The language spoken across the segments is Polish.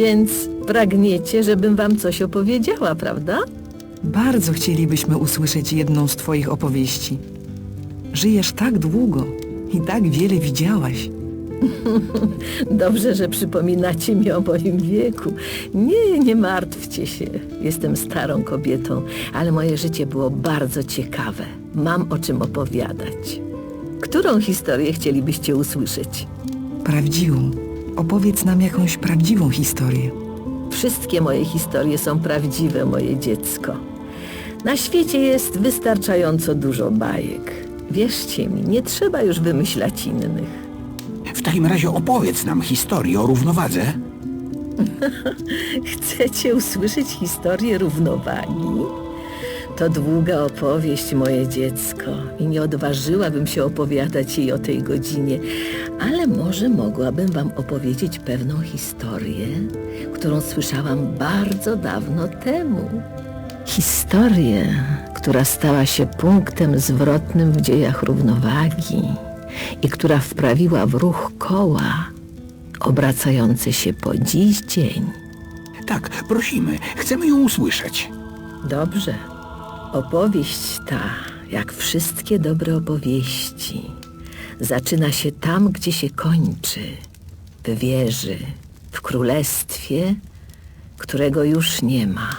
Więc pragniecie, żebym wam coś opowiedziała, prawda? Bardzo chcielibyśmy usłyszeć jedną z twoich opowieści. Żyjesz tak długo i tak wiele widziałaś. Dobrze, że przypominacie mi o moim wieku. Nie, nie martwcie się. Jestem starą kobietą, ale moje życie było bardzo ciekawe. Mam o czym opowiadać. Którą historię chcielibyście usłyszeć? Prawdziwą. Opowiedz nam jakąś prawdziwą historię. Wszystkie moje historie są prawdziwe, moje dziecko. Na świecie jest wystarczająco dużo bajek. Wierzcie mi, nie trzeba już wymyślać innych. W takim razie opowiedz nam historię o równowadze. Chcecie usłyszeć historię równowagi? To długa opowieść, moje dziecko, i nie odważyłabym się opowiadać jej o tej godzinie, ale może mogłabym wam opowiedzieć pewną historię, którą słyszałam bardzo dawno temu. Historię, która stała się punktem zwrotnym w dziejach równowagi i która wprawiła w ruch koła obracające się po dziś dzień. Tak, prosimy, chcemy ją usłyszeć. Dobrze. Opowieść ta, jak wszystkie dobre opowieści, zaczyna się tam, gdzie się kończy. W wieży, w królestwie, którego już nie ma.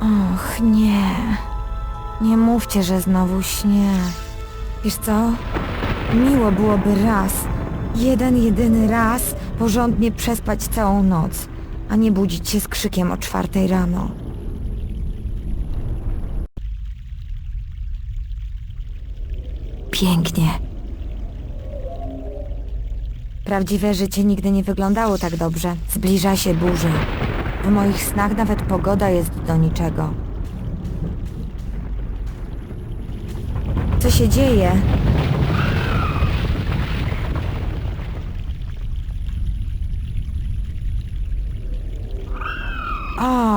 Och, nie. Nie mówcie, że znowu śnie. Wiesz co? Miło byłoby raz, jeden jedyny raz, porządnie przespać całą noc, a nie budzić się z krzykiem o czwartej rano. Pięknie. Prawdziwe życie nigdy nie wyglądało tak dobrze. Zbliża się burza. W moich snach nawet pogoda jest do niczego. Co się dzieje?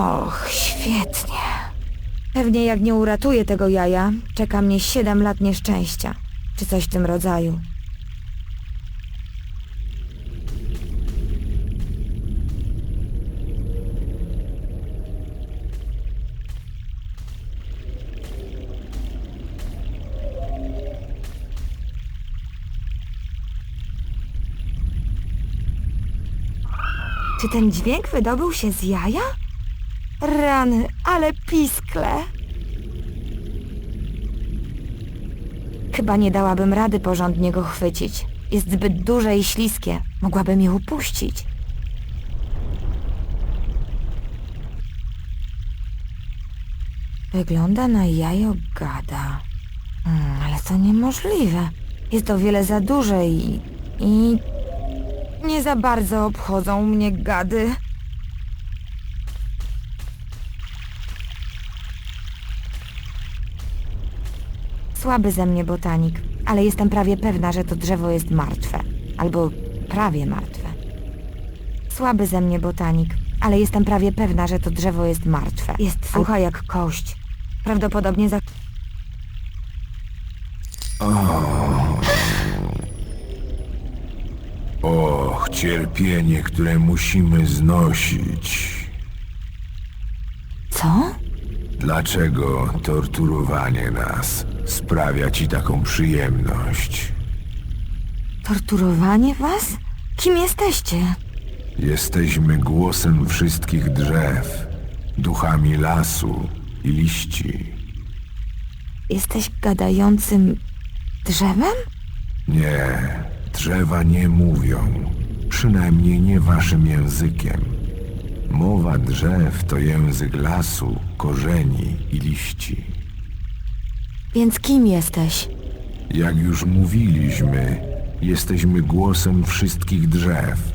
Och, świetnie. Pewnie jak nie uratuję tego jaja, czeka mnie 7 lat nieszczęścia, czy coś w tym rodzaju. Czy ten dźwięk wydobył się z jaja? Rany, ale piskle. Chyba nie dałabym rady porządnie go chwycić. Jest zbyt duże i śliskie. Mogłabym je upuścić. Wygląda na jajo gada. Hmm, ale to niemożliwe. Jest o wiele za duże i... i... Nie za bardzo obchodzą mnie gady. Słaby ze mnie botanik, ale jestem prawie pewna, że to drzewo jest martwe. Albo prawie martwe. Słaby ze mnie botanik, ale jestem prawie pewna, że to drzewo jest martwe. Jest sucha jak kość. Prawdopodobnie za... Och, cierpienie, które musimy znosić. Co? Dlaczego torturowanie nas sprawia ci taką przyjemność? Torturowanie was? Kim jesteście? Jesteśmy głosem wszystkich drzew, duchami lasu i liści. Jesteś gadającym drzewem? Nie, drzewa nie mówią, przynajmniej nie waszym językiem. Mowa drzew to język lasu, korzeni i liści. Więc kim jesteś? Jak już mówiliśmy, jesteśmy głosem wszystkich drzew.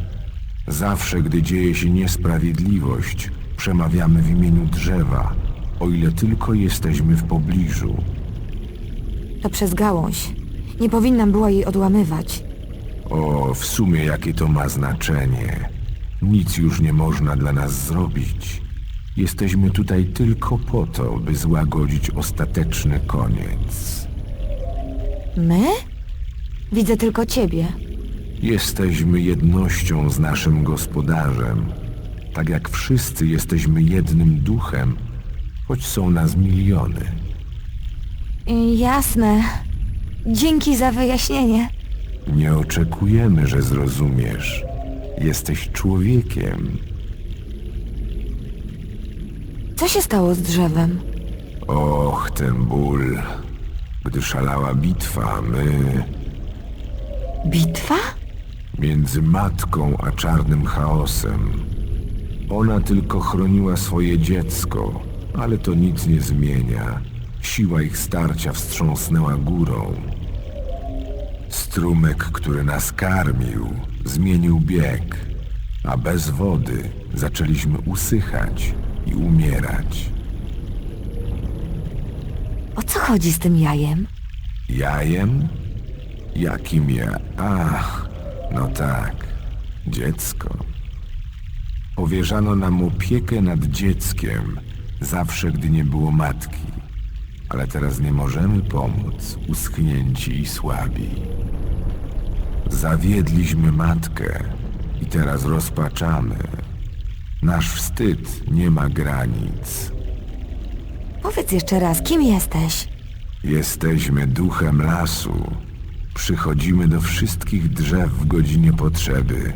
Zawsze, gdy dzieje się niesprawiedliwość, przemawiamy w imieniu drzewa, o ile tylko jesteśmy w pobliżu. To przez gałąź. Nie powinnam była jej odłamywać. O, w sumie jakie to ma znaczenie. Nic już nie można dla nas zrobić. Jesteśmy tutaj tylko po to, by złagodzić ostateczny koniec. My? Widzę tylko ciebie. Jesteśmy jednością z naszym gospodarzem. Tak jak wszyscy jesteśmy jednym duchem, choć są nas miliony. Jasne. Dzięki za wyjaśnienie. Nie oczekujemy, że zrozumiesz. Jesteś człowiekiem. Co się stało z drzewem? Och, ten ból. Gdy szalała bitwa, my Bitwa? między matką a czarnym chaosem. Ona tylko chroniła swoje dziecko, ale to nic nie zmienia. Siła ich starcia wstrząsnęła górą. Strumyk, który nas karmił, zmienił bieg, a bez wody zaczęliśmy usychać i umierać. O co chodzi z tym jajem? Jajem? Jakim ja? Ach, no tak, dziecko. Powierzano nam opiekę nad dzieckiem, zawsze gdy nie było matki. Ale teraz nie możemy pomóc, uschnięci i słabi. Zawiedliśmy matkę i teraz rozpaczamy. Nasz wstyd nie ma granic. Powiedz jeszcze raz, kim jesteś? Jesteśmy duchem lasu. Przychodzimy do wszystkich drzew w godzinie potrzeby,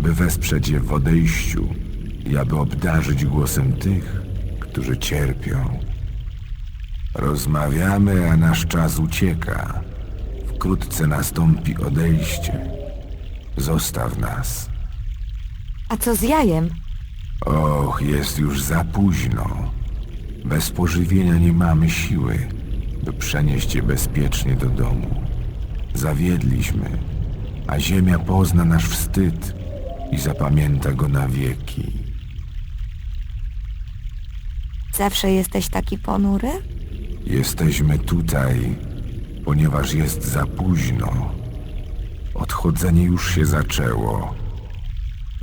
by wesprzeć je w odejściu i aby obdarzyć głosem tych, którzy cierpią. Rozmawiamy, a nasz czas ucieka. Wkrótce nastąpi odejście. Zostaw nas. A co z jajem? Och, jest już za późno. Bez pożywienia nie mamy siły, by przenieść je bezpiecznie do domu. Zawiedliśmy, a ziemia pozna nasz wstyd i zapamięta go na wieki. Zawsze jesteś taki ponury? Jesteśmy tutaj, ponieważ jest za późno. Odchodzenie już się zaczęło.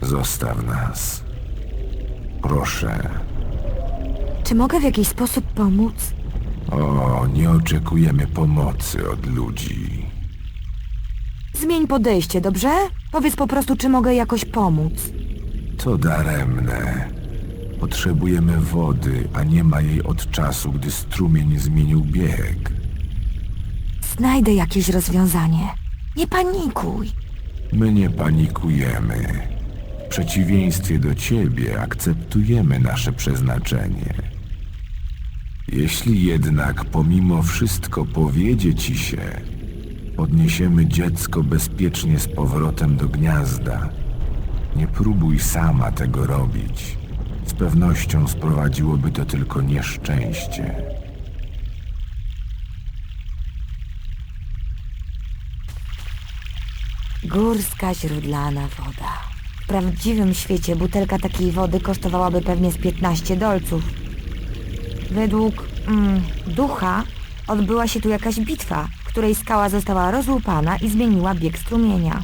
Zostaw nas. Proszę. Czy mogę w jakiś sposób pomóc? O, nie oczekujemy pomocy od ludzi. Zmień podejście, dobrze? Powiedz po prostu, czy mogę jakoś pomóc. To daremne. Potrzebujemy wody, a nie ma jej od czasu, gdy strumień zmienił bieg. Znajdę jakieś rozwiązanie. Nie panikuj. My nie panikujemy. Przeciwieństwie do ciebie akceptujemy nasze przeznaczenie. Jeśli jednak pomimo wszystko powiedzie ci się, odniesiemy dziecko bezpiecznie z powrotem do gniazda. Nie próbuj sama tego robić. Z pewnością sprowadziłoby to tylko nieszczęście. Górska źródlana woda. Prawdziwym świecie butelka takiej wody kosztowałaby pewnie z 15 dolców. Według mm, ducha odbyła się tu jakaś bitwa, której skała została rozłupana i zmieniła bieg strumienia.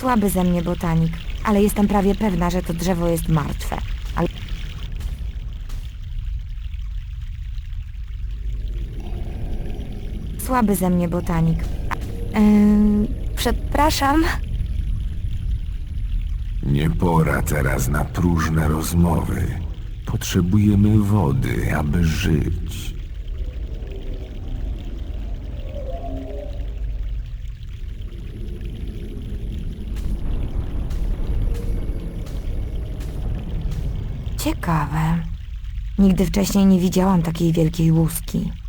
Słaby ze mnie botanik, ale jestem prawie pewna, że to drzewo jest martwe. Słaby ze mnie botanik. Ym, przepraszam. Nie pora teraz na próżne rozmowy. Potrzebujemy wody, aby żyć. Ciekawe. Nigdy wcześniej nie widziałam takiej wielkiej łuski.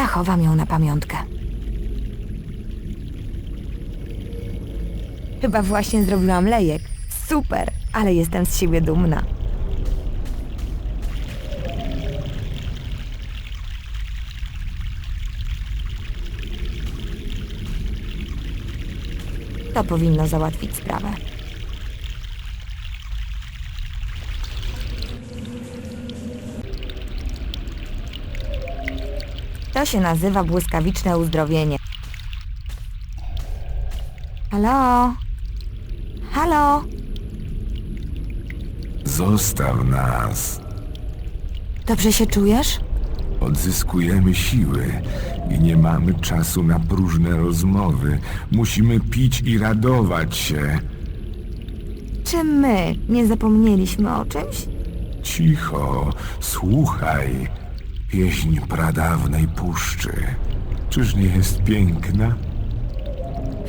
Zachowam ją na pamiątkę. Chyba właśnie zrobiłam lejek. Super, ale jestem z siebie dumna. To powinno załatwić sprawę. To się nazywa błyskawiczne uzdrowienie. Halo? Halo? Zostaw nas. Dobrze się czujesz? Odzyskujemy siły i nie mamy czasu na próżne rozmowy. Musimy pić i radować się. Czy my nie zapomnieliśmy o czymś? Cicho, słuchaj. Pieśń pradawnej puszczy. Czyż nie jest piękna?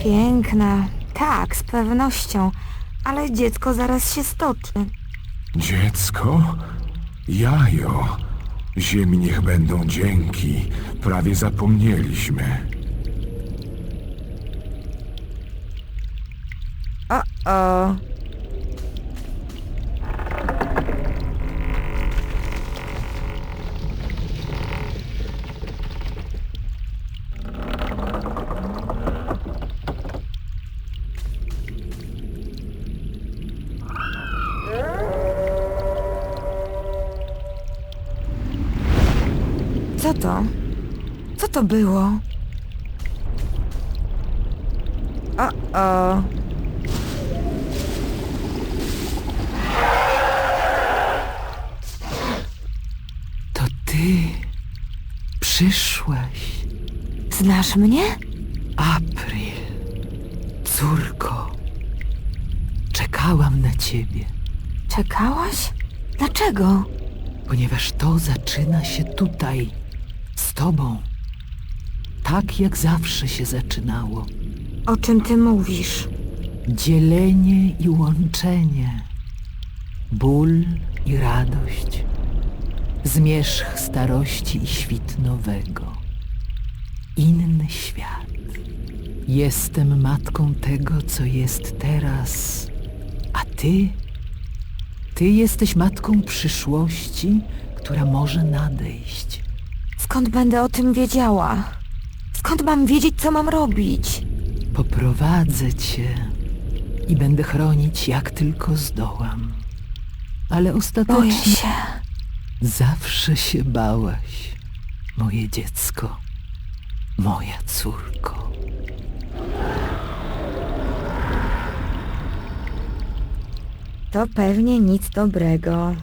Piękna. Tak, z pewnością. Ale dziecko zaraz się stoczy. Dziecko? Jajo. Ziemi niech będą dzięki. Prawie zapomnieliśmy. O-o. To było? O-o. To ty przyszłaś, Znasz mnie? April, córko. Czekałam na ciebie, Czekałaś? Dlaczego? ponieważ to zaczyna się tutaj, z tobą. Tak jak zawsze się zaczynało. O czym ty mówisz? Dzielenie i łączenie, ból i radość, zmierzch starości i świt nowego, inny świat. Jestem matką tego, co jest teraz, a ty? Ty jesteś matką przyszłości, która może nadejść. Skąd będę o tym wiedziała? Skąd mam wiedzieć, co mam robić? Poprowadzę cię i będę chronić jak tylko zdołam. Ale Boję ostatecznie się. zawsze się bałaś, moje dziecko, moja córko. To pewnie nic dobrego.